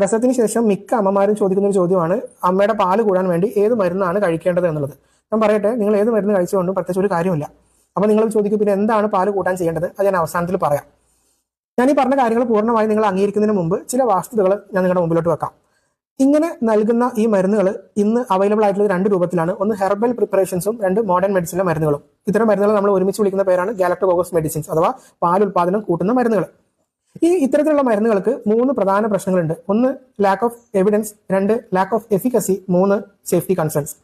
പ്രസവത്തിന് ശേഷം മിക്ക അമ്മമാരും ചോദിക്കുന്ന ഒരു ചോദ്യമാണ് അമ്മയുടെ പാൽ കൂടാൻ വേണ്ടി ഏത് മരുന്നാണ് കഴിക്കേണ്ടത് എന്നുള്ളത്. ഞാൻ പറയട്ടെ നിങ്ങൾ ഏത് മരുന്ന് കഴിച്ചുകൊണ്ടും പ്രത്യേകിച്ച് ഒരു കാര്യമില്ല അപ്പൊ നിങ്ങൾ ചോദിക്കും പിന്നെ എന്താണ് പാൽ കൂട്ടാൻ ചെയ്യേണ്ടത്? അത് ഞാൻ അവസാനത്തിൽ പറയാം. ഞാൻ ഈ പറഞ്ഞ കാര്യങ്ങൾ പൂർണമായി നിങ്ങൾ അംഗീകരിക്കുന്നതിന് മുമ്പ് ചില വാസ്തുതകൾ ഞാൻ നിങ്ങളുടെ മുമ്പിലോട്ട് വെക്കാം. ഇങ്ങനെ നൽകുന്ന ഈ മരുന്നുകൾ ഇന്ന് അവൈലബിൾ ആയിട്ടുള്ള രണ്ട് രൂപത്തിലാണ്. ഒന്ന് ഹെർബൽ പ്രിപ്പറേഷൻസും രണ്ട് മോഡേൺ മെഡിസിനിലെ മരുന്നുകളും. ഇത്തരം മരുന്നുകൾ നമ്മൾ ഒരുമിച്ച് വിളിക്കുന്ന പേരാണ് ഗാലക്ടോകോസ് മെഡിസിൻസ് അഥവാ പാൽ ഉൽപാദനം കൂട്ടുന്ന മരുന്നുകൾ. ഈ ഇത്തരത്തിലുള്ള മരുന്നുകൾക്ക് മൂന്ന് പ്രധാന പ്രശ്നങ്ങളുണ്ട്. ഒന്ന് ലാക്ക് ഓഫ് എവിഡൻസ് രണ്ട് ലാക്ക് ഓഫ് എഫിക്കസി മൂന്ന് സേഫ്റ്റി കൺസേൺസ്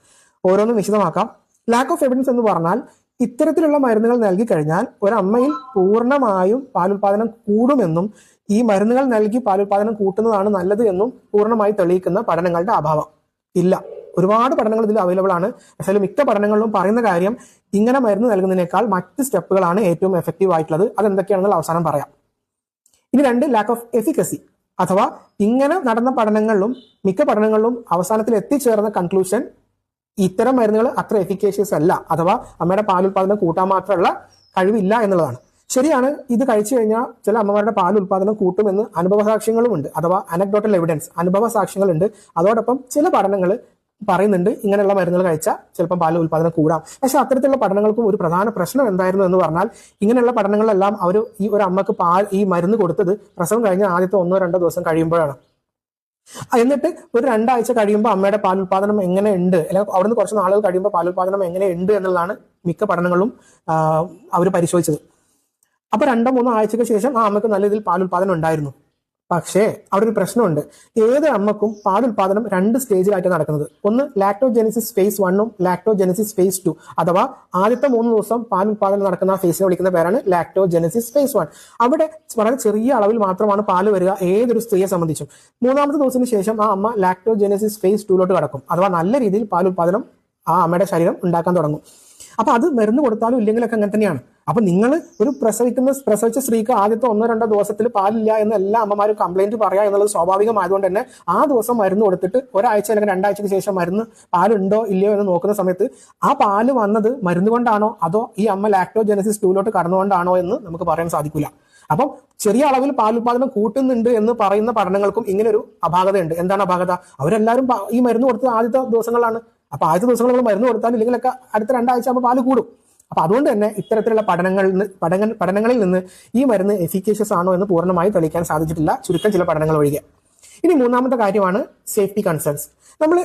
ഓരോന്നും വിശദമാക്കാം. ലാക്ക് ഓഫ് എവിഡൻസ് എന്ന് പറഞ്ഞാൽ ഇത്തരത്തിലുള്ള മരുന്നുകൾ നൽകി കഴിഞ്ഞാൽ ഒരമ്മയിൽ പൂർണമായും പാലുൽപാദനം കൂടുമെന്നും ഈ മരുന്നുകൾ നൽകി പാലുൽപാദനം കൂട്ടുന്നതാണ് നല്ലത് എന്നും പൂർണമായി തെളിയിക്കുന്ന പഠനങ്ങളുടെ അഭാവം. ഇല്ല. ഒരുപാട് പഠനങ്ങൾ ഇതിൽ അവൈലബിൾ ആണ്. പക്ഷേ മിക്ക പഠനങ്ങളിലും പറയുന്ന കാര്യം ഇങ്ങനെ മരുന്ന് നൽകുന്നതിനേക്കാൾ മറ്റ് സ്റ്റെപ്പുകളാണ് ഏറ്റവും എഫക്റ്റീവ് ആയിട്ടുള്ളത്. അതെന്തൊക്കെയാണെന്നുള്ള അവസാനം പറയാം. ഇനി രണ്ട് ലാക്ക് ഓഫ് എഫിക്കസി അഥവാ ഇങ്ങനെ നടന്ന പഠനങ്ങളിലും മിക്ക പഠനങ്ങളിലും അവസാനത്തിൽ എത്തിച്ചേർന്ന കൺക്ലൂഷൻ ഇത്തരം മരുന്നുകൾ അത്ര എഫിക്കേഷ്യസ് അല്ല. അഥവാ അമ്മയുടെ പാലുൽപാദനം കൂട്ടാൻ മാത്രമുള്ള കഴിവില്ല എന്നുള്ളതാണ്. ശരിയാണ് ഇത് കഴിച്ചു കഴിഞ്ഞാൽ ചില അമ്മമാരുടെ പാൽ ഉൽപാദനം കൂട്ടുമെന്ന് അനുഭവ സാക്ഷ്യങ്ങളുമുണ്ട് അഥവാ അനക്ഡോട്ടൽ എവിഡൻസ് അനുഭവ സാക്ഷ്യങ്ങളുണ്ട് അതോടൊപ്പം ചില പഠനങ്ങൾ പറയുന്നുണ്ട് ഇങ്ങനെയുള്ള മരുന്നുകൾ കഴിച്ചാൽ ചിലപ്പോൾ പാൽ ഉൽപാദനം കൂടാം. പക്ഷെ അത്തരത്തിലുള്ള പഠനങ്ങൾക്കും ഒരു പ്രധാന പ്രശ്നം എന്തായിരുന്നു എന്ന് പറഞ്ഞാൽ ഇങ്ങനെയുള്ള പഠനങ്ങളെല്ലാം അവർ ഈ ഒരു അമ്മയ്ക്ക് പാൽ ഈ മരുന്ന് കൊടുത്തത് പ്രസവം കഴിഞ്ഞ ആദ്യത്തെ ഒന്നോ രണ്ടോ ദിവസം കഴിയുമ്പോഴാണ്. എന്നിട്ട് ഒരു രണ്ടാഴ്ച കഴിയുമ്പോൾ അമ്മയുടെ പാലുൽപാദനം എങ്ങനെ ഉണ്ട്? അല്ലെങ്കിൽ അവിടുന്ന് കുറച്ച് നാളുകൾ കഴിയുമ്പോൾ പാലുൽപാദനം എങ്ങനെ ഉണ്ട് എന്നുള്ളതാണ് മിക്ക പഠനങ്ങളും അവർ പരിശോധിച്ചത്. അപ്പൊ രണ്ടോ മൂന്നോ ആഴ്ചയ്ക്ക് ശേഷം ആ അമ്മയ്ക്ക് നല്ല രീതിയിൽ പാൽ ഉൽപാദനം ഉണ്ടായിരുന്നു. പക്ഷേ അവിടെ ഒരു പ്രശ്നമുണ്ട്. ഏത് അമ്മക്കും പാലുൽപാദനം രണ്ട് സ്റ്റേജിലായിട്ട് നടക്കുന്നത്. ഒന്ന് ലാക്ടോജെനിസിസ് ഫേസ് വണ്ണും ലാക്ടോജെനിസിസ് ഫേസ് ടു അഥവാ ആദ്യത്തെ മൂന്ന് ദിവസം പാലുൽപാദനം നടക്കുന്ന ഫേസിനെ വിളിക്കുന്ന പേരാണ് ലാക്ടോജെനിസിസ് ഫേസ് വൺ അവിടെ വളരെ ചെറിയ അളവിൽ മാത്രമാണ് പാൽ വരിക ഏതൊരു സ്ത്രീയെ സംബന്ധിച്ചും. മൂന്നാമത്തെ ദിവസത്തിന് ശേഷം ആ അമ്മ ലാക്ടോജെനിസിസ് ഫേസ് ടൂലോട്ട് കടക്കും. അഥവാ നല്ല രീതിയിൽ പാലുൽപാദനം ആ അമ്മയുടെ ശരീരം ഉണ്ടാക്കാൻ തുടങ്ങും. അപ്പൊ അത് മരുന്ന് കൊടുത്താലും ഇല്ലെങ്കിലൊക്കെ അങ്ങനെ തന്നെയാണ്. അപ്പൊ നിങ്ങൾ ഒരു പ്രസവിക്കുന്ന പ്രസവിച്ച സ്ത്രീക്ക് ആദ്യത്തെ ഒന്നോ രണ്ടോ ദിവസത്തിൽ പാലില്ല എന്ന് എല്ലാ അമ്മമാരും കംപ്ലൈന്റ് പറയാ എന്നുള്ളത് സ്വാഭാവികമായതുകൊണ്ട് തന്നെ ആ ദിവസം മരുന്ന് കൊടുത്തിട്ട് ഒരാഴ്ച അല്ലെങ്കിൽ രണ്ടാഴ്ചയ്ക്ക് ശേഷം മരുന്ന് പാലുണ്ടോ ഇല്ലയോ എന്ന് നോക്കുന്ന സമയത്ത് ആ പാൽ വന്നത് മരുന്ന് കൊണ്ടാണോ അതോ ഈ അമ്മ ലാക്ടോജനസിസ് ടൂലോട്ട് കടന്നുകൊണ്ടാണോ എന്ന് നമുക്ക് പറയാൻ സാധിക്കില്ല അപ്പം ചെറിയ അളവിൽ പാൽ പാലുൽപാദനം കൂട്ടുന്നുണ്ട് എന്ന് പറയുന്ന പഠനങ്ങൾക്കും ഇങ്ങനൊരു അപാകതയുണ്ട്. എന്താണ് അപാകത? അവരെല്ലാവരും ഈ മരുന്ന് കൊടുത്തത് ആദ്യത്തെ ദിവസങ്ങളാണ് അപ്പൊ ആദ്യത്തെ ദിവസങ്ങൾ നമ്മൾ മരുന്ന് കൊടുത്താൽ ഇല്ലെങ്കിലൊക്കെ അടുത്ത രണ്ടാഴ്ച ആകുമ്പോൾ പാൽ കൂടും. അപ്പൊ അതുകൊണ്ട് തന്നെ ഇത്തരത്തിലുള്ള പഠനങ്ങളിൽ നിന്ന് പഠന പഠനങ്ങളിൽ നിന്ന് ഈ മരുന്ന് എഫിക്കേഷ്യസ് ആണോ എന്ന് പൂർണമായി തെളിയിക്കാൻ സാധിച്ചിട്ടില്ല. ചുരുക്കം ചില പഠനങ്ങൾ ഒഴികെ. ഇനി മൂന്നാമത്തെ കാര്യമാണ് സേഫ്റ്റി കൺസേൺസ് നമ്മൾ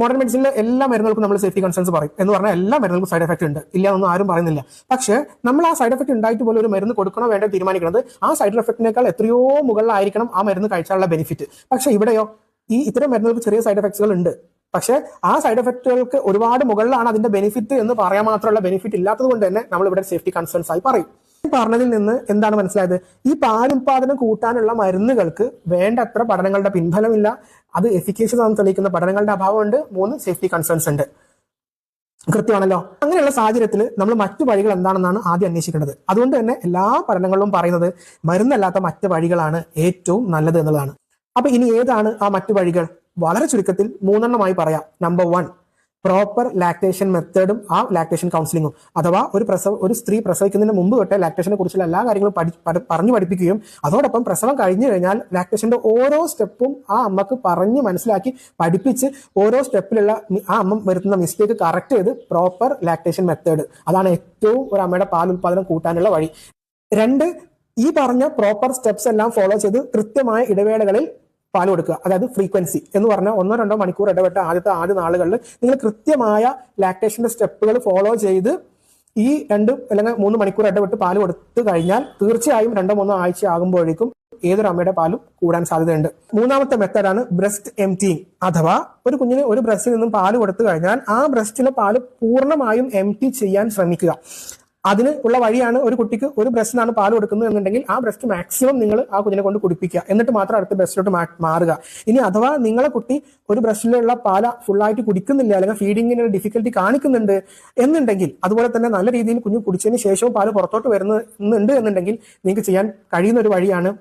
മോഡേൺ മെഡിസിനിലെ എല്ലാ മരുന്നുകൾക്കും നമ്മൾ സേഫ്റ്റി കൺസേൺസ് പറയും. എന്ന് പറഞ്ഞാൽ എല്ലാ മരുന്നുകൾക്കും സൈഡ് എഫക്റ്റ് ഉണ്ട്. ഇല്ല എന്നൊന്നും ആരും പറയുന്നില്ല. പക്ഷേ നമ്മൾ ആ സൈഡ് എഫക്ട് ഉണ്ടായിട്ട് പോലും ഒരു മരുന്ന് കൊടുക്കണോ വേണ്ടോ തീരുമാനിക്കുന്നത് ആ സൈഡ് എഫക്റ്റിനേക്കാൾ എത്രയോ മുകളിലായിരിക്കണം ആ മരുന്ന് കഴിച്ചാലുള്ള ബെനിഫിറ്റ് പക്ഷേ ഇവിടെയോ ഈ ഇത്തരം മരുന്നുകൾക്ക് ചെറിയ സൈഡ് എഫക്ട്സുകൾ ഉണ്ട്. പക്ഷെ ആ സൈഡ് എഫക്റ്റുകൾക്ക് ഒരുപാട് മുകളിലാണ് അതിന്റെ ബെനിഫിറ്റ് എന്ന് പറയാൻ മാത്രമുള്ള ബെനിഫിറ്റ് ഇല്ലാത്തത് കൊണ്ട് തന്നെ നമ്മൾ ഇവിടെ സേഫ്റ്റി കൺസേൺസ് ആയി പറയും. പറഞ്ഞതിൽ നിന്ന് എന്താണ് മനസ്സിലായത്? ഈ പാലുൽപാദനം കൂട്ടാനുള്ള മരുന്നുകൾക്ക് വേണ്ടത്ര പഠനങ്ങളുടെ പിൻഫലമില്ല അത് എഫിക്കേഷ്യസ് ആണെന്ന് തെളിയിക്കുന്ന പഠനങ്ങളുടെ അഭാവമുണ്ട്. മൂന്ന് സേഫ്റ്റി കൺസേൺസ് ഉണ്ട്. കൃത്യമാണല്ലോ? അങ്ങനെയുള്ള സാഹചര്യത്തിൽ നമ്മൾ മറ്റു വഴികൾ എന്താണെന്നാണ് ആദ്യം അന്വേഷിക്കേണ്ടത്. അതുകൊണ്ട് തന്നെ എല്ലാ പഠനങ്ങളിലും പറയുന്നത് മരുന്നല്ലാത്ത മറ്റു വഴികളാണ് ഏറ്റവും നല്ലത് എന്നുള്ളതാണ്. അപ്പൊ ഇനി ഏതാണ് ആ മറ്റു വഴികൾ? വളരെ ചുരുക്കത്തിൽ മൂന്നെണ്ണമായി പറയാം. നമ്പർ വൺ പ്രോപ്പർ ലാക്ടേഷൻ മെത്തേഡും ആ ലാക്ടേഷൻ കൗൺസിലിങ്ങും അഥവാ ഒരു പ്രസവ ഒരു സ്ത്രീ പ്രസവിക്കുന്നതിന് മുമ്പ് തൊട്ടേ ലാക്ടേഷനെ കുറിച്ചുള്ള എല്ലാ കാര്യങ്ങളും പറഞ്ഞു പഠിപ്പിക്കുകയും അതോടൊപ്പം പ്രസവം കഴിഞ്ഞു കഴിഞ്ഞാൽ ലാക്ടേഷന്റെ ഓരോ സ്റ്റെപ്പും ആ അമ്മയ്ക്ക് പറഞ്ഞ് മനസ്സിലാക്കി പഠിപ്പിച്ച് ഓരോ സ്റ്റെപ്പിലുള്ള ആ അമ്മ വരുത്തുന്ന മിസ്റ്റേക്ക് കറക്റ്റ് ചെയ്ത് പ്രോപ്പർ ലാക്ടേഷൻ മെത്തേഡ് അതാണ് ഏറ്റവും ഒരു അമ്മയുടെ പാൽ ഉൽപാദനം കൂട്ടാനുള്ള വഴി. രണ്ട് ഈ പറഞ്ഞ പ്രോപ്പർ സ്റ്റെപ്സ് എല്ലാം ഫോളോ ചെയ്ത് കൃത്യമായ ഇടവേളകളിൽ പാൽ കൊടുക്കുക. അതായത് ഫ്രീക്വൻസി എന്ന് പറഞ്ഞാൽ ഒന്നോ രണ്ടോ മണിക്കൂർ ഇടപെട്ട ആദ്യത്തെ ആദ്യ നാളുകളിൽ നിങ്ങൾ കൃത്യമായ ലാക്ടേഷന്റെ സ്റ്റെപ്പുകൾ ഫോളോ ചെയ്ത് ഈ രണ്ട് അല്ലെങ്കിൽ മൂന്ന് മണിക്കൂർ ഇടപെട്ട് പാൽ കൊടുത്തു കഴിഞ്ഞാൽ തീർച്ചയായും രണ്ടോ മൂന്നോ ആഴ്ച ആകുമ്പോഴേക്കും ഏതൊരു അമ്മയുടെ പാലും കൂടാൻ സാധ്യതയുണ്ട്. മൂന്നാമത്തെ മെത്തേഡാണ് ബ്രസ്റ്റ് എംറ്റിങ് അഥവാ ഒരു കുഞ്ഞിന് ഒരു ബ്രസ്റ്റിൽ നിന്നും പാൽ കൊടുത്തു കഴിഞ്ഞാൽ ആ ബ്രസ്റ്റിലെ പാൽ പൂർണമായും എംറ്റി ചെയ്യാൻ ശ്രമിക്കുക. അതിന് ഉള്ള വഴിയാണ് ഒരു കുട്ടിക്ക് ഒരു ബ്രസ്റ്റിനാണ് പാൽ കൊടുക്കുന്നത് എന്നുണ്ടെങ്കിൽ ആ ബ്രസ്റ്റ് മാക്സിമം നിങ്ങൾ ആ കുഞ്ഞിനെ കൊണ്ട് കുടിപ്പിക്കുക. എന്നിട്ട് മാത്രം അടുത്ത ബ്രസ്റ്റിലോട്ട് മാറുക. ഇനി അഥവാ നിങ്ങളെ കുട്ടി ഒരു ബ്രസ്റ്റിലുള്ള പാല ഫുള്ളായിട്ട് കുടിക്കുന്നില്ല അല്ലെങ്കിൽ ഫീഡിങ്ങിന് ഡിഫിക്കൽട്ടി കാണിക്കുന്നുണ്ട് എന്നുണ്ടെങ്കിൽ അതുപോലെ തന്നെ നല്ല രീതിയിൽ കുഞ്ഞു കുടിച്ചതിന് ശേഷവും പാൽ പുറത്തോട്ട് വരുന്നുണ്ട് എന്നുണ്ടെങ്കിൽ നിങ്ങൾക്ക് ചെയ്യാൻ കഴിയുന്ന ഒരു വഴിയാണ്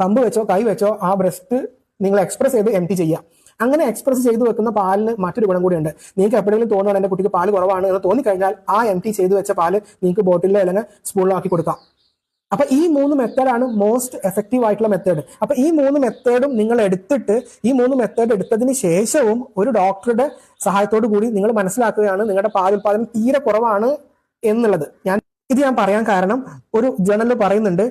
പമ്പ് വെച്ചോ കൈ വെച്ചോ ആ ബ്രസ്റ്റ് നിങ്ങൾ എക്സ്പ്രസ് ചെയ്ത് എം ടി ചെയ്യുക. അങ്ങനെ എക്സ്പ്രസ് ചെയ്തു വെക്കുന്ന പാലിന് മറ്റൊരു ഗുണം കൂടിയുണ്ട്. നിങ്ങൾക്ക് എപ്പോഴെങ്കിലും തോന്നുകയാണ് എന്റെ കുട്ടിക്ക് പാൽ കുറവാണ് എന്ന് തോന്നിക്കഴിഞ്ഞാൽ ആ എം ടി ചെയ്തു വെച്ച പാൽ നിങ്ങൾക്ക് ബോട്ടിലോ അല്ലെങ്കിൽ സ്പൂണിലാക്കി കൊടുക്കാം. അപ്പൊ ഈ മൂന്ന് മെത്തേഡാണ് മോസ്റ്റ് എഫക്റ്റീവ് ആയിട്ടുള്ള മെത്തേഡ് അപ്പൊ ഈ മൂന്ന് മെത്തേഡും നിങ്ങൾ എടുത്തിട്ട് ഈ മൂന്ന് മെത്തേഡ് എടുത്തതിന് ശേഷവും ഒരു ഡോക്ടറുടെ സഹായത്തോടു കൂടി നിങ്ങൾ മനസ്സിലാക്കുകയാണ് നിങ്ങളുടെ പാലുൽപാദനം തീരെ കുറവാണ് എന്നുള്ളത്. ഞാൻ ഇത് ഞാൻ പറയാൻ കാരണം ഒരു ജേണലിൽ പറയുന്നുണ്ട്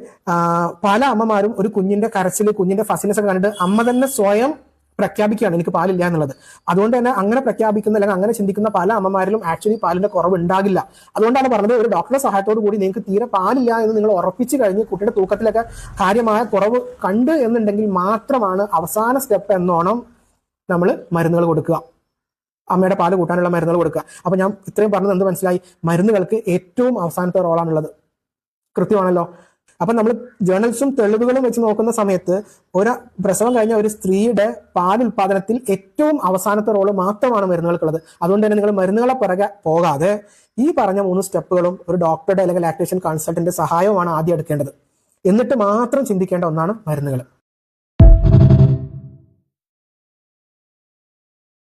പല അമ്മമാരും ഒരു കുഞ്ഞിന്റെ കരച്ചിൽ കുഞ്ഞിന്റെ ഫസിനെസ് ഒക്കെ കണ്ടിട്ട് അമ്മ തന്നെ സ്വയം പ്രഖ്യാപിക്കുകയാണ്. എനിക്ക് പാലില്ല എന്നുള്ളത്. അതുകൊണ്ട് തന്നെ അങ്ങനെ പ്രഖ്യാപിക്കുന്ന അല്ലെങ്കിൽ അങ്ങനെ ചിന്തിക്കുന്ന പല അമ്മമാരിലും ആക്ച്വലി പാലിന്റെ കുറവ് ഉണ്ടാകില്ല അതുകൊണ്ടാണ് പറഞ്ഞത് ഒരു ഡോക്ടറുടെ സഹായത്തോടു കൂടി നിങ്ങൾക്ക് തീരെ പാലില്ല എന്ന് നിങ്ങൾ ഉറപ്പിച്ചു കഴിഞ്ഞ് കുട്ടിയുടെ തൂക്കത്തിലൊക്കെ കാര്യമായ കുറവ് കണ്ട് എന്നുണ്ടെങ്കിൽ മാത്രമാണ് അവസാന സ്റ്റെപ്പ് എന്നോണം നമ്മൾ മരുന്നുകൾ കൊടുക്കുക. അമ്മയുടെ പാൽ കൂട്ടാനുള്ള മരുന്നുകൾ കൊടുക്കുക. അപ്പൊ ഞാൻ ഇത്രയും പറഞ്ഞത് എന്ത് മനസ്സിലായി? മരുന്നുകൾക്ക് ഏറ്റവും അവസാനത്തെ റോളാണുള്ളത് കൃത്യമാണല്ലോ? അപ്പൊ നമ്മൾ ജേണൽസും തെളിവുകളും വെച്ച് നോക്കുന്ന സമയത്ത് ഒരു പ്രസവം കഴിഞ്ഞ ഒരു സ്ത്രീയുടെ പാൽ ഉൽപാദനത്തിൽ ഏറ്റവും അവസാനത്തെ റോൾ മാത്രമാണ് മരുന്നുകൾക്കുള്ളത്. അതുകൊണ്ട് തന്നെ നിങ്ങൾ മരുന്നുകളെ പിറകെ പോകാതെ ഈ പറഞ്ഞ മൂന്ന് സ്റ്റെപ്പുകളും ഒരു ഡോക്ടറുടെ അല്ലെങ്കിൽ ലാക്ടേഷൻ കൺസൾട്ടന്റ് സഹായവുമാണ് ആദ്യം എടുക്കേണ്ടത്. എന്നിട്ട് മാത്രം ചിന്തിക്കേണ്ട ഒന്നാണ് മരുന്നുകൾ.